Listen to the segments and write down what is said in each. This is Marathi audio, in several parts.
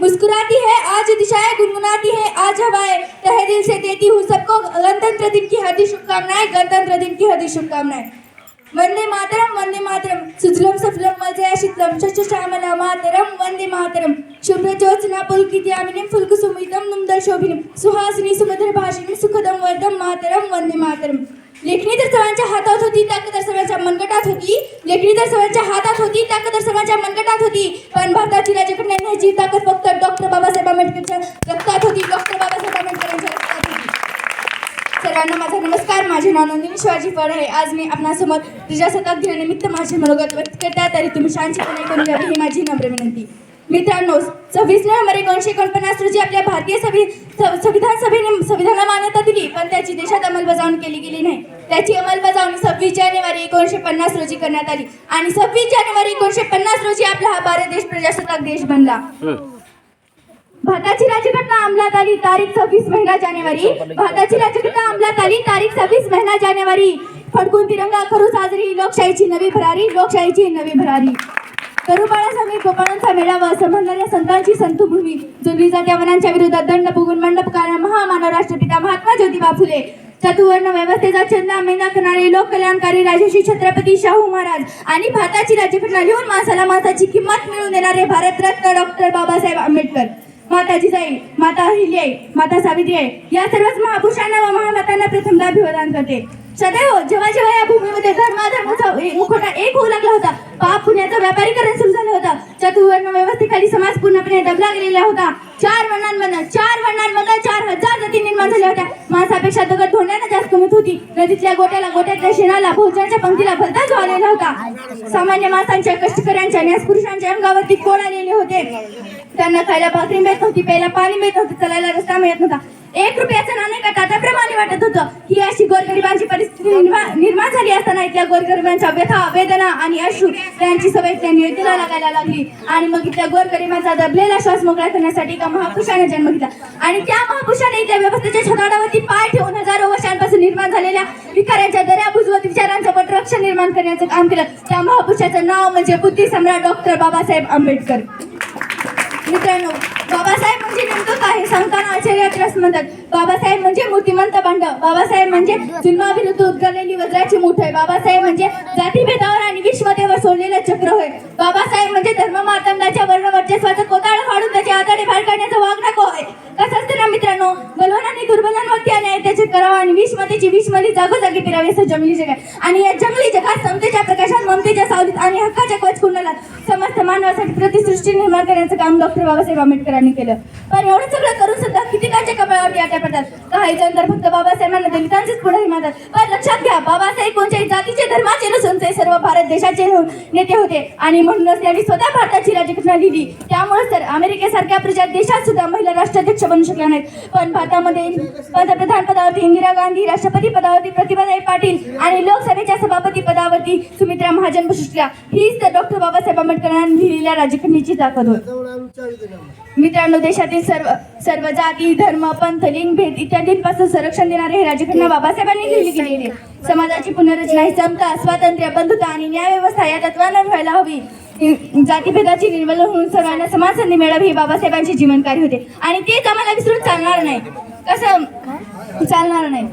मुस्कुराती है आज दिशाएं गुनगुनाती है आज हवाएं तहे दिल से देती हूँ सबको गणतंत्र दिन की हार्दिक शुभकामनाएं गणतंत्र दिन की हार्दिक शुभकामनाएं। वंदे मातरम वंदे मातरम। सुजलम सफलम मजया शीतलम। शश श्यामला मातरम वंदे मातरम। शुभ्रज्योत्स्ना फुल्क फुल्कुसुमितं नुमदर शोभिनीं सुहासिनी सुमधुर भाषिणी सुखदं वरदं मातरम वंदे मातरम। सर्वांच्या हातात होती ताकद तर सर्वांच्या मनगटात होती. लेखणी तर सर्वांच्या हातात होती ताकद तर सर्वांच्या मनगटात होती. पण भारताची राज्यघटना लिहिण्याची ताकद फक्त डॉक्टर बाबासाहेब आंबेडकरच्या रक्तात होती. डॉक्टर बाबासाहेब आंबेडकरांच्या रक्तात होती. सर्वांना माझा नमस्कार माझे नाव नंदिनी शिवाजी फड आहे. आज मी आपणासमोर प्रजासत्ताक दिनानिमित्त माझे मनोगत व्यक्त करता. तरी तुम्ही शांतपणे करून घ्यावी ही माझी नम्र विनंती. मित्रांनो सव्वीस नोव्हेंबर एकोणीसशे एकोणपन्नास रोजी आपल्या भारतीय संवि संविधान सभेने संविधानाला मान्यता दिली पण त्याची देशात अंमलबजावणी केली गेली नाही. त्याची अंमलबजावणी सव्वीस जानेवारी एकोणीसशे पन्नास रोजी करण्यात आली. आणि सव्वीस जानेवारी एकोणीसशे पन्नास रोजी आपला हा भारत देश प्रजासत्ताक देश बनला. भारताची राज्यघटना अंमलात आली तारीख सव्वीस महिना जानेवारी. भारताची राज्यघटना अंमलात आली तारीख सव्वीस महिना जानेवारी. फडकून तिरंगा करू साजरी लोकशाहीची नवी भरारी लोकशाहीची नवी भरारी करू बाळासाहेब गोपाळांचा मेळावा असं म्हणणाऱ्या संतांची संतभूमी. जुलली जात्या वनांच्या विरोधात दंड बघून मंडप कारण महामानव राष्ट्रपिता महात्मा ज्योतिबा फुले. चतुवर्ण व्यवस्थेचा चंदा मेंदा करणारे लोककल्याणकारी राजर्षी छत्रपती शाहू महाराज आणि भारताची राज्यघटना लिहून माणसाला माणसाची किंमत मिळवून देणारे भारतरत्न डॉक्टर बाबासाहेब आंबेडकर. माता जिजाई माता अहिल्याई माता सावित्री आहे या सर्वच महापुरुषांना व महामातांना प्रथमदा अभिवादन करते. सदैव जेव्हा जेव्हा या भूमीमध्ये धर्माधर्माचा ए- मुखवटा एक होऊ लागला होता पाप पुण्याचा व्यापारीकरण सुरू झालं होतं. चतुर्वर्ण व्यवस्थेखाली समाज पूर्णपणे दबला गेलेला होता. चार वर्णांमधन चार वर्णांमधन चार हजार जाती निर्माण झाल्या होत्या. माणसापेक्षा दगड धोंड्यानं जास्त कमीत होती. नदीतल्या गोट्याला गोट्यातल्या शेणाला भोजनाच्या पंक्तीला भलता जो आलेला होता. सामान्य माणसांच्या कष्टकऱ्यांच्या न्यास पुरुषांच्या अंगावरती कोण आलेले होते. त्यांना खायला भाकरी मिळत नव्हती प्यायला पाणी मिळत नव्हतं चालायला रस्ता मिळत नव्हता. एक रुपयाचं नाणे का? टाटाप्रमाणे वाटत होतं. ही अशी गोरगरिबांची परिस्थिती निर्माण निर्माण झाली असताना इथल्या गोरगरिबांच्या व्यथा वेदना आणि अश्रू यांची सवय इथल्या निळतीला लागायला लागली. आणि मग इथल्या गोरगरिबांचा दबलेला श्वास मोकळा करण्यासाठी एका महापुरुषाने जन्म घेतला. आणि त्या महापुरुषाने इथल्या व्यवस्थेच्या छताडावरती पाय ठेवून हजारो वर्षांपासून निर्माण झालेल्या विकारांच्या दर्या बुजवत विचारांचं पटरक्षण निर्माण करण्याचं काम केलं. त्या महापुरुषाचं नाव म्हणजे बुद्धी सम्राट डॉक्टर बाबासाहेब आंबेडकर. मित्रांनो बाबासाहेब म्हणजे नेमकं काय? सांगताना आचार्य म्हणतात. बाबासाहेब म्हणजे मूर्तिमंत भांड बाबासाहेब म्हणजे जन्माविरुद्ध उद्गारलेली वज्राची मूठ आहे. बाबासाहेब म्हणजे जातीभेदावर आणि विश्वतेवर सोडलेलं चक्र होय. बाबासाहेब म्हणजे धर्म मार्तंदाच्या वर्ण वर्चस्वाचं कोताळ फाडून त्याचे आतडे बाहेर काढण्याचं नको होय. फिरावी असं जंगली जग आहे आणि या जंगली जगात समतेच्या प्रकाशात ममतेच्या सावलीत आणि हक्काच्या कवच कुंडलात समस्त मानवासाठी प्रतिसृष्टी निर्माण करण्याचं काम डॉक्टर बाबासाहेब आंबेडकरांनी केलं. पण एवढं सगळं करून सुद्धा कितीकांच्या कपाळावरती आट्या पडतात? काही जण तर फक्त बाबासाहेबांना दलितांचेच पुढे मानतात. पण लक्षात घ्या बाबासाहेब कोणत्याही जातीचे धर्माचे नसून ते सर्व भारत देशाचे नेते होते. आणि म्हणूनच त्यांनी स्वतः भारताची राज्यघटना लिहिली. त्यामुळे तर अमेरिकेसारख्या प्रजा देशात सुद्धा महिला राष्ट्राध्यक्ष बनू शकल्या नाहीत. पण भारतामध्ये पंतप्रधान पदावरती इंदिरा गांधी राष्ट्रपती पदावरती प्रतिभाताई पाटील आणि लोकसभेच्या सभापती पदावरती सुमित्रा महाजन बसू शकल्या हीच तर डॉक्टर बाबासाहेब आंबेडकरांनी लिहिलेल्या राज्यघटनेची ताकद होय. मित्रांनो देशातील सर्व सर्व जाती धर्म पंथ लिंग भेद इत्यादींपासून संरक्षण देणारे हे राज्यघटना बाबासाहेबांनी लिहिली गेलेली. समाजाची पुनर्रचना ही समता स्वातंत्र्य बंधुता आणि न्याय व्यवस्था या तत्वांवर व्हायला हवी. जातीभेदाची निर्मूलन होऊन सर्वांना समान संधी मिळावी हे बाबासाहेबांचे जीवनकार्य होते. आणि तेच आम्हाला विसरून चालणार नाही. कसं? चालणार नाही.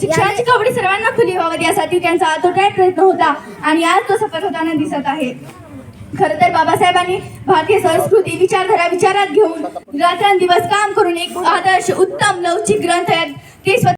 शिक्षणाची कवडी सर्वांना खुली व्हावी यासाठी त्यांचा अतोट्यात प्रयत्न होता आणि आज तो सफल होताना दिसत आहे. खर तर बाबासाहेबांनी भारतीय संस्कृती विचारधारा विचारात घेऊन रात्रंदिवस काम करून एक आदर्श उत्तम लवचिक ग्रंथ आहेत ते स्वतः